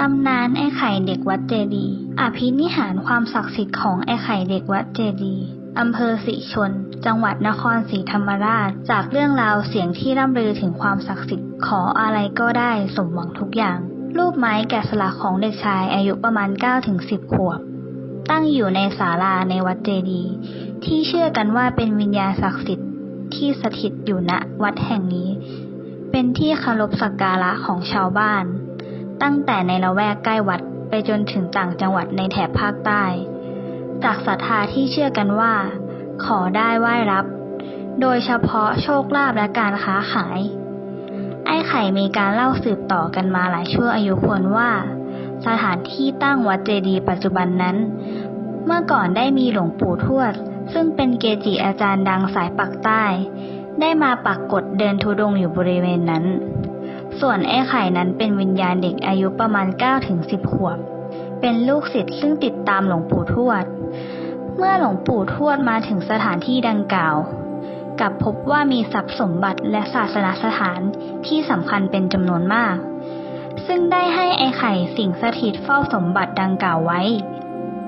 ตำนานไอ้ไข่เด็กวัดเจดี อภินิหารความศักดิ์สิทธิ์ของไอ้ไข่เด็กวัดเจดีอำเภอศรีชน จังหวัดนครศรีธรรมราช จากเรื่องราวเสียงที่ร่ำลือถึงความศักดิ์สิทธิ์ ขออะไรก็ได้สมหวังทุกอย่าง รูปไม้แกะสลักของเด็กชายอายุประมาณ 9-10 ขวบ ตั้งอยู่ในศาลาในวัดเจดี ที่เชื่อกันว่าเป็นวิญญาณศักดิ์สิทธิ์ที่สถิตอยู่ณวัดแห่งนี้ เป็นที่เคารพสักการะของชาวบ้าน ตั้งแต่ในละแวกใกล้วัดไปจนถึงต่างจังหวัดในแถบภาคใต้ จากศรัทธาที่เชื่อกันว่า ขอได้ไหว้รับ โดยเฉพาะโชคลาภและการค้าขาย ไอ้ไข่มีการเล่าสืบต่อกันมาหลายชั่วอายุคนว่า สถานที่ตั้งวัดเจดีย์ปัจจุบันนั้น เมื่อก่อนได้มีหลวงปู่ทวด ซึ่งเป็นเกจิอาจารย์ดังสายปักใต้ ได้มาปักกฎเดินทุดงค์อยู่บริเวณนั้น ส่วนไอ้ไข่นั้นเป็นวิญญาณเด็กอายุประมาณ 9-10 ขวบ เป็นลูกศิษย์ซึ่งติดตามหลวงปู่ทวด เมื่อหลวงปู่ทวดมาถึงสถานที่ดังกล่าวกับพบว่ามีทรัพย์สมบัติและศาสนสถานที่สำคัญเป็นจำนวนมาก ซึ่งได้ให้ไอ้ไข่สิ่งสถิตเฝ้าสมบัติดังกล่าวไว้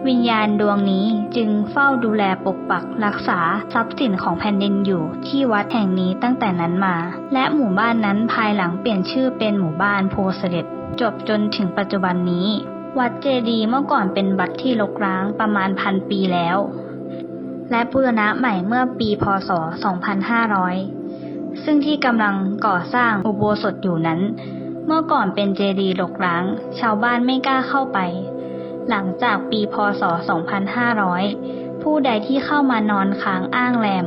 วิญญาณดวงนี้จึงเฝ้าดูแลปกปักรักษาทรัพย์สินของแผ่นดินอยู่ที่วัดแห่งนี้ตั้งแต่นั้นมา และหมู่บ้านนั้นภายหลังเปลี่ยนชื่อเป็นหมู่บ้านโพเสด็จจบจนถึงปัจจุบันนี้ วัดเจดีเมื่อก่อนเป็นวัดที่รกร้างประมาณพันปีแล้ว และบูรณะใหม่เมื่อปีพศ 2500 ซึ่งที่กำลังก่อสร้างอุโบสถอยู่นั้น เมื่อก่อนเป็นเจดีย์รกร้าง ชาวบ้านไม่กล้าเข้าไป หลังจากปีพศ 2500 ผู้ใดที่เข้ามานอนค้างอ้างแรม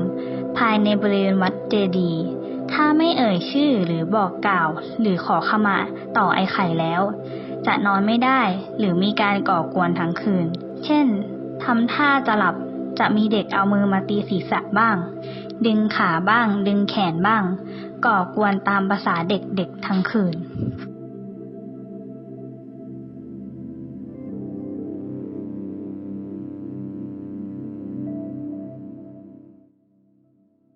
ภายในบริเวณวัดเจดีย์ถ้าไม่เอ่ยชื่อหรือบอกกล่าว หรือขอขมาต่อไอ้ไข่แล้ว จะนอนไม่ได้หรือมีการก่อกวนทั้งคืน เช่นทำท่าจะหลับจะมีเด็กเอามือมาตีศีรษะบ้าง ดึงขาบ้าง ดึงแขนบ้าง ก่อกวนตามภาษาเด็กๆทั้งคืน